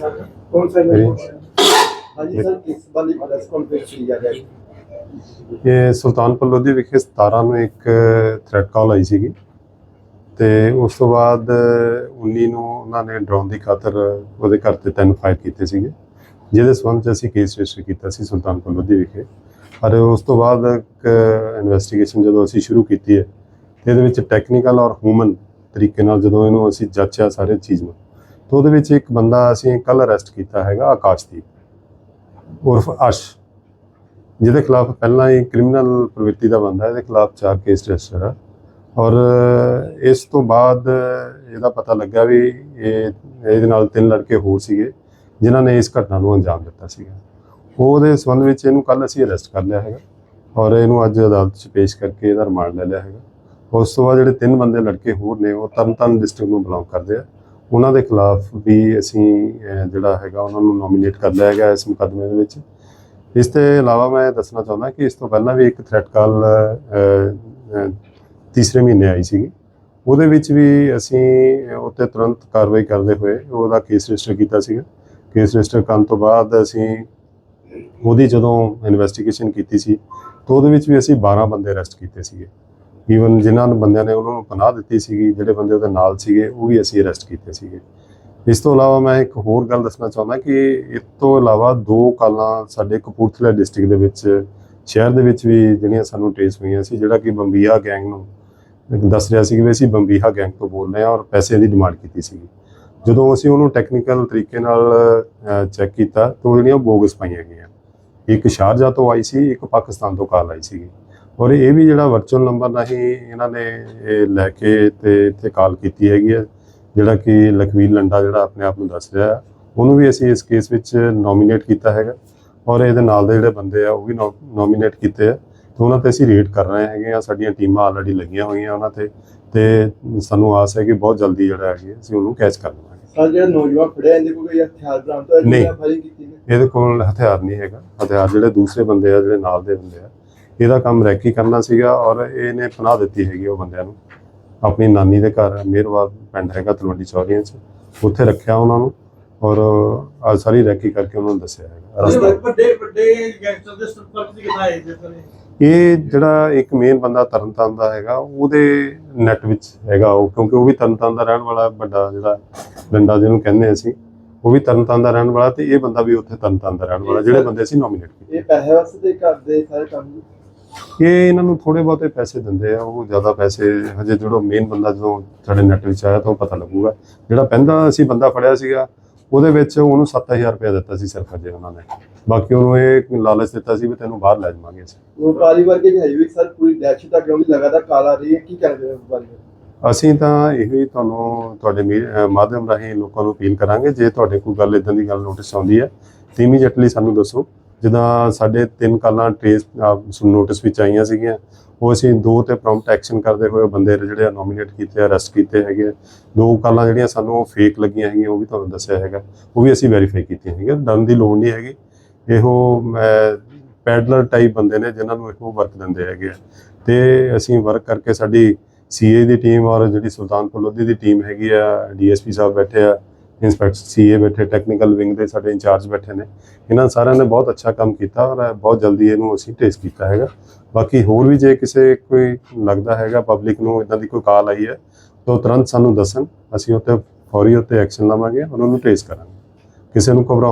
Sir कौन सा मेरी- हाँ जी सर किस वाली प्रेस कॉन्फ्रेंस की जा रही ਇਹ ਸੁਲਤਾਨਪੁਰ ਲੋਧੀ ਵਿਖੇ 17 ਨੂੰ ਇੱਕ ਥ੍ਰੈਟ ਕਾਲ ਆਈ ਸੀਗੀ ਤੇ ਉਸ ਤੋਂ ਬਾਅਦ 19 ਨੂੰ ਉਹਨਾਂ ਨੇ ਡਰਾਉਣ ਦੀ ਖਾਤਰ ਉਹਦੇ ਘਰ ਤੇ ਤਿੰਨ ਫਾਇਰ ਕੀਤੇ ਸੀਗੇ ਜਿਹਦੇ ਸੰਬੰਧ 'ਚ ਅਸੀਂ ਕੇਸ ਰਜਿਸਟਰ ਕੀਤਾ ਸੀ ਸੁਲਤਾਨਪੁਰ ਲੋਧੀ ਵਿਖੇ ਪਰ ਉਸ ਤੋਂ ਬਾਅਦ ਇੱਕ ਇਨਵੈਸਟੀਗੇਸ਼ਨ ਜਦੋਂ ਅਸੀਂ ਸ਼ੁਰੂ ਕੀਤੀ ਹੈ ਤੇ ਇਹਦੇ ਵਿੱਚ ਟੈਕਨੀਕਲ ਔਰ ਹਿਊਮਨ ਤਰੀਕੇ ਨਾਲ ਜਦੋਂ ਇਹਨੂੰ ਅਸੀਂ ਜਾਂਚਿਆ ਸਾਰੇ ਚੀਜ਼ ਨੂੰ ਤਾਂ ਉਹਦੇ ਵਿੱਚ ਇੱਕ ਬੰਦਾ ਅਸੀਂ ਕੱਲ ਅਰੈਸਟ ਕੀਤਾ ਹੈਗਾ, ਆਕਾਸ਼ਦੀਪ, ਉਰਫ ਅਸ਼ ਜਿਹਦੇ ਖਿਲਾਫ ਪਹਿਲਾਂ ਹੀ ਕ੍ਰਿਮੀਨਲ ਪ੍ਰਵਿਰਤੀ ਦਾ ਬੰਦਾ ਇਹਦੇ ਖਿਲਾਫ ਚਾਰ ਕੇਸ ਰਜਿਸਟਰ ਆ। ਔਰ ਇਸ ਤੋਂ ਬਾਅਦ ਇਹਦਾ ਪਤਾ ਲੱਗਾ ਵੀ ਇਹ, ਇਹਦੇ ਨਾਲ ਤਿੰਨ ਲੜਕੇ ਹੋਰ ਸੀਗੇ, ਜਿਨ੍ਹਾਂ ਨੇ ਇਸ ਘਟਨਾ ਨੂੰ ਅੰਜਾਮ ਦਿੱਤਾ ਸੀਗਾ। ਉਹਦੇ ਸੰਬੰਧ ਵਿੱਚ ਇਹਨੂੰ ਕੱਲ ਅਸੀਂ ਅਰੈਸਟ ਕਰ ਲਿਆ ਹੈਗਾ ਔਰ ਇਹਨੂੰ ਅੱਜ ਅਦਾਲਤ 'ਚ ਪੇਸ਼ ਕਰਕੇ ਇਹਦਾ ਰਿਮਾਂਡ ਲੈ ਲਿਆ ਹੈਗਾ। ਉਸ ਤੋਂ ਬਾਅਦ ਜਿਹੜੇ ਤਿੰਨ ਬੰਦੇ ਲੜਕੇ ਹੋਰ ਨੇ, ਉਹ ਤਰਨਤਾਰਨ ਡਿਸਟ੍ਰਿਕਟ ਨੂੰ ਬਿਲੋਂਗ ਕਰਦੇ ਆ। ਉਹਨਾਂ ਦੇ ਖਿਲਾਫ ਵੀ ਅਸੀਂ ਜਿਹੜਾ ਹੈਗਾ ਉਹਨਾਂ ਨੂੰ ਨੋਮੀਨੇਟ ਕਰ ਲਿਆ ਗਿਆ ਇਸ ਮੁਕੱਦਮੇ ਦੇ ਵਿੱਚ। ਇਸ ਤੋਂ ਇਲਾਵਾ ਮੈਂ ਦੱਸਣਾ ਚਾਹੁੰਦਾ ਕਿ ਇਸ ਤੋਂ ਪਹਿਲਾਂ ਵੀ ਇੱਕ ਥ੍ਰੈਟ ਕਾਲ ਤੀਸਰੇ ਮਹੀਨੇ ਆਈ ਸੀਗੀ। ਉਹਦੇ ਵਿੱਚ ਵੀ ਅਸੀਂ ਉੱਤੇ ਤੁਰੰਤ ਕਾਰਵਾਈ ਕਰਦੇ ਹੋਏ ਉਹਦਾ ਕੇਸ ਰਜਿਸਟਰ ਕੀਤਾ ਸੀਗਾ। ਕੇਸ ਰਜਿਸਟਰ ਕਰਨ ਤੋਂ ਬਾਅਦ ਅਸੀਂ ਉਹਦੀ ਜਦੋਂ ਇਨਵੈਸਟੀਗੇਸ਼ਨ ਕੀਤੀ ਸੀ, ਤਾਂ ਉਹਦੇ ਵਿੱਚ ਵੀ ਅਸੀਂ 12 ਬੰਦੇ ਅਰੈਸਟ ਕੀਤੇ ਸੀਗੇ। ਈਵਨ ਜਿਨ੍ਹਾਂ ਨੂੰ ਬੰਦਿਆਂ ਨੇ ਉਹਨਾਂ ਨੂੰ ਪਨਾਹ ਦਿੱਤੀ ਸੀਗੀ, ਜਿਹੜੇ ਬੰਦੇ ਉਹਦੇ ਨਾਲ ਸੀਗੇ, ਉਹ ਵੀ ਅਸੀਂ ਅਰੈਸਟ ਕੀਤੇ ਸੀਗੇ। ਇਸ ਤੋਂ ਇਲਾਵਾ ਮੈਂ ਇੱਕ ਹੋਰ ਗੱਲ ਦੱਸਣਾ ਚਾਹੁੰਦਾ ਕਿ ਇਸ ਤੋਂ ਇਲਾਵਾ ਦੋ ਕਾਲਾਂ ਸਾਡੇ ਕਪੂਰਥਲਾ ਡਿਸਟ੍ਰਿਕਟ ਦੇ ਵਿੱਚ, ਸ਼ਹਿਰ ਦੇ ਵਿੱਚ ਵੀ ਜਿਹੜੀਆਂ ਸਾਨੂੰ ਟ੍ਰੇਸ ਹੋਈਆਂ ਸੀ, ਜਿਹੜਾ ਕਿ ਬੰਬੀਹਾ ਗੈਂਗ ਨੂੰ ਦੱਸ ਰਿਹਾ ਸੀ ਕਿ ਵੀ ਅਸੀਂ ਬੰਬੀਹਾ ਗੈਂਗ ਤੋਂ ਬੋਲ ਰਹੇ ਹਾਂ ਔਰ ਪੈਸੇ ਦੀ ਡਿਮਾਂਡ ਕੀਤੀ ਸੀ ਜਦੋਂ ਅਸੀਂ ਉਹਨੂੰ ਟੈਕਨੀਕਲ ਤਰੀਕੇ ਨਾਲ ਚੈੱਕ ਕੀਤਾ, ਤਾਂ ਉਹ ਜਿਹੜੀਆਂ ਬੋਗਸ ਪਾਈਆਂ ਗਈਆਂ। ਇੱਕ ਸ਼ਾਰਜਾ ਤੋਂ ਆਈ ਸੀ, ਇੱਕ ਪਾਕਿਸਤਾਨ ਤੋਂ ਕਾਲ ਆਈ ਸੀ ਔਰ ਇਹ ਵੀ ਜਿਹੜਾ ਵਰਚੁਅਲ ਨੰਬਰ ਨਹੀਂ ਇਹਨਾਂ ਨੇ ਇਹ ਲੈ ਕੇ ਤੇ ਇੱਥੇ ਕਾਲ ਕੀਤੀ ਹੈਗੀ ਹੈ ਜਿਹੜਾ ਕਿ ਲਖਵੀਰ ਲੰਡਾ ਜਿਹੜਾ ਆਪਣੇ ਆਪ ਨੂੰ ਦੱਸ ਰਿਹਾ ਹੈ, ਉਹਨੂੰ ਵੀ ਅਸੀਂ ਇਸ ਕੇਸ ਵਿੱਚ ਨੋਮੀਨੇਟ ਕੀਤਾ ਹੈਗਾ ਔਰ ਇਹਦੇ ਨਾਲ ਦੇ ਜਿਹੜੇ ਬੰਦੇ ਆ ਉਹ ਵੀ ਨੋਮੀਨੇਟ ਕੀਤੇ ਆ ਤੇ ਉਹਨਾਂ ਤੇ ਅਸੀਂ ਰੇਡ ਕਰ ਰਹੇ ਹੈਗੇ ਆ ਸਾਡੀਆਂ ਟੀਮਾਂ ਆਲਰੇਡੀ ਲੱਗੀਆਂ ਹੋਈਆਂ ਉਹਨਾਂ ਤੇ ਤੇ ਸਾਨੂੰ ਆਸ ਹੈ ਕਿ ਬਹੁਤ ਜਲਦੀ ਜਿਹੜਾ ਹੈਗੀ ਅਸੀਂ ਉਹਨੂੰ ਕੈਚ ਕਰ ਲਵਾਂਗੇ ਸਰ ਜਿਹੜਾ ਨੌਜਵਾਨ ਫੜਿਆ ਇਹਦੇ ਕੋਲ ਕੋਈ ਹਥਿਆਰ ਬਰਾਮਦ ਹੋਇਆ ਨਹੀਂ। ਇਹਦੇ ਕੋਲ ਹਥਿਆਰ ਨਹੀਂ ਹੈਗਾ ਹਥਿਆਰ ਜਿਹੜੇ ਦੂਸਰੇ ਬੰਦੇ ਆ ਜਿਹੜੇ ਨਾਲ ਦੇ ਬੰਦੇ ਆ ਇਹਦਾ ਕੰਮ ਰੈਕੀ ਕਰਨਾ ਸੀਗਾ ਔਰ ਇਹਨੇ ਪਨਾਹ ਦਿੱਤੀ ਹੈਗੀ ਉਹ ਬੰਦਿਆਂ ਨੂੰ। ਆਪਣੀ ਨਾਨੀ ਦੇ ਘਰ ਮਿਹਰਵਾਦ ਪਿੰਡ ਹੈਗਾ ਤਲਵੰਡੀ ਚੌਰੀਆਂ 'ਚ ਉੱਥੇ ਰੱਖਿਆ ਉਹਨਾਂ ਨੂੰ ਔਰ ਆ ਸਾਰੀ ਰੈਕੀ ਕਰਕੇ ਉਹਨਾਂ ਨੂੰ ਦੱਸਿਆ ਹੈਗਾ। ਰਸਤਾ ਵੱਡੇ ਵੱਡੇ ਗੈਂਗਸਟਰ ਦੇ ਸੰਪਰਕ ਜਿਸ ਨੇ ਇਹ? ਜਿਹੜਾ ਇੱਕ ਮੇਨ ਬੰਦਾ ਤਰਨਤਾਰਨ ਦਾ ਹੈਗਾ ਉਹਦੇ ਨੈਟ ਵਿੱਚ ਹੈਗਾ ਉਹ ਕਿਉਂਕਿ ਉਹ ਵੀ ਤਰਨਤਾਰਨ ਦਾ ਰਹਿਣ ਵਾਲਾ ਵੱਡਾ ਜਿਹੜਾ ਡੰਡਾ ਜਿਹਨੂੰ ਕਹਿੰਦੇ ਅਸੀਂ ਉਹ ਵੀ ਤਰਨਤਾਰਨ ਦਾ ਰਹਿਣ ਵਾਲਾ ਤੇ ਇਹ ਬੰਦਾ ਵੀ ਉੱਥੇ ਤਰਨਤਾਰਨ ਦਾ ਰਹਿਣ ਵਾਲਾ ਜਿਹੜੇ ਬੰਦੇ ਅਸੀਂ ਨੋਮੀਨੇਟ ਕੀਤੇ। ਇਹ ਪੈਸੇ ਵਾਸਤੇ ਕਰਦੇ ਸਾਰੇ ਕੰਮ ਇਹ ਇਹਨਾਂ ਨੂੰ ਥੋੜੇ ਬਹੁਤੇ ਪੈਸੇ ਦਿੰਦੇ ਆ ਉਹ ਜ਼ਿਆਦਾ ਪੈਸੇ ਹਜੇ ਜਿਹੜਾ ਮੇਨ ਬੰਦਾ ਜਦੋਂ ਸਾਡੇ ਨੈਟ ਵਿੱਚ ਆਇਆ ਤਾਂ ਉਹ ਪਤਾ ਲੱਗੂਗਾ। ਜਿਹੜਾ ਪਹਿਲਾਂ ਅਸੀਂ ਬੰਦਾ ਫੜਿਆ ਸੀਗਾ ਉਹਦੇ ਵਿੱਚ ਉਹਨੂੰ 7000 ਰੁਪਏ ਦਿੱਤਾ ਸੀ ਸਿਰਫ ਅਜੇ ਉਹਨਾਂ ਨੇ। ਬਾਕੀ ਉਹਨੂੰ ਇਹ ਲਾਲਚ ਦਿੱਤਾ ਸੀ ਵੀ ਤੈਨੂੰ ਬਾਹਰ ਲੈ ਜਾਵਾਂਗੇ ਅਸੀਂ। ਵਪਾਰੀ ਵਰਗੇ ਹੈ ਵੀ ਸਰ ਪੂਰੀ ਦਹਿਸ਼ਤ ਆ ਕਿਉਂਕਿ ਲਗਾਤਾਰ ਕਾਲ ਰਹੀ ਹੈ ਕੀ ਕਰਦੇ ਹੋ ਅਸੀਂ ਤਾਂ ਇਹੋ ਹੀ ਤੁਹਾਨੂੰ ਤੁਹਾਡੇ ਮਾਧਿਅਮ ਰਾਹੀਂ ਲੋਕਾਂ ਨੂੰ ਅਪੀਲ ਕਰਾਂਗੇ ਜੇ ਤੁਹਾਡੇ ਕੋਈ ਗੱਲ ਇਦਾਂ ਦੀ ਗੱਲ ਨੋਟਿਸ ਆਉਂਦੀ ਹੈ ਤਾਂ ਇਮੀਡੀਏਟਲੀ ਸਾਨੂੰ ਦੱਸੋ। ਜਿੱਦਾਂ ਸਾਡੇ ਤਿੰਨ ਕਾਲਾਂ ਟ੍ਰੇਸ ਨੋਟਿਸ ਵਿੱਚ ਆਈਆਂ ਸੀਗੀਆਂ, ਉਹ ਅਸੀਂ ਦੋ ਤੇ ਪ੍ਰੌਮਪਟ ਐਕਸ਼ਨ ਕਰਦੇ ਹੋਏ ਬੰਦੇ ਜਿਹੜੇ ਆ ਨੋਮੀਨੇਟ ਕੀਤੇ ਅਰੈਸਟ ਕੀਤੇ ਹੈਗੇ ਆ। ਦੋ ਕਾਲਾਂ ਜਿਹੜੀਆਂ ਸਾਨੂੰ ਉਹ ਫੇਕ ਲੱਗੀਆਂ ਹੈਗੀਆਂ, ਉਹ ਵੀ ਤੁਹਾਨੂੰ ਦੱਸਿਆ ਹੈਗਾ। ਉਹ ਵੀ ਅਸੀਂ ਵੈਰੀਫਾਈ ਕੀਤੀਆਂ ਹੈਗੀਆਂ ਡਰਨ ਦੀ ਲੋੜ ਨਹੀਂ ਹੈਗੀ। ਇਹੋ ਪੈਡਲਰ ਟਾਈਪ ਬੰਦੇ ਨੇ ਜਿਨ੍ਹਾਂ ਨੂੰ ਇਹੋ ਵਰਕ ਦਿੰਦੇ ਹੈਗੇ ਆ। ਤੇ ਅਸੀਂ ਵਰਕ ਕਰਕੇ ਸਾਡੀ ਸੀਏ ਦੀ ਟੀਮ ਔਰ ਜਿਹੜੀ ਸੁਲਤਾਨਪੁਰ ਲੋਧੀ ਦੀ ਟੀਮ ਹੈਗੀ ਆ ਡੀਐਸਪੀ ਸਾਹਿਬ ਬੈਠੇ ਆ ਇੰਸਪੈਕਟਰ ਸੀਏ ਬੈਠੇ ਟੈਕਨੀਕਲ ਵਿੰਗ ਦੇ ਸਾਡੇ ਇੰਚਾਰਜ ਬੈਠੇ ਨੇ। ਇਹਨਾਂ ਸਾਰਿਆਂ ਨੇ ਬਹੁਤ ਅੱਛਾ ਕੰਮ ਕੀਤਾ ਔਰ ਬਹੁਤ ਜਲਦੀ ਇਹਨੂੰ ਅਸੀਂ ਟੇਸ ਕੀਤਾ ਹੈਗਾ। ਬਾਕੀ ਹੋਰ ਵੀ ਜੇ ਕਿਸੇ ਕੋਈ ਲੱਗਦਾ ਹੈਗਾ ਪਬਲਿਕ ਨੂੰ ਇਦਾਂ ਦੀ ਕੋਈ ਕਾਲ ਆਈ ਹੈ, ਤਾਂ ਉਹ ਤੁਰੰਤ ਸਾਨੂੰ ਦੱਸਣ। ਅਸੀਂ ਉੱਤੇ ਫੌਰੀ ਉੱਤੇ ਐਕਸ਼ਨ ਲਵਾਂਗੇ ਔਰ ਉਹਨੂੰ ਟੇਸ ਕਰਾਂਗੇ। ਕਿਸੇ ਨੂੰ ਘਬਰਾਉਣ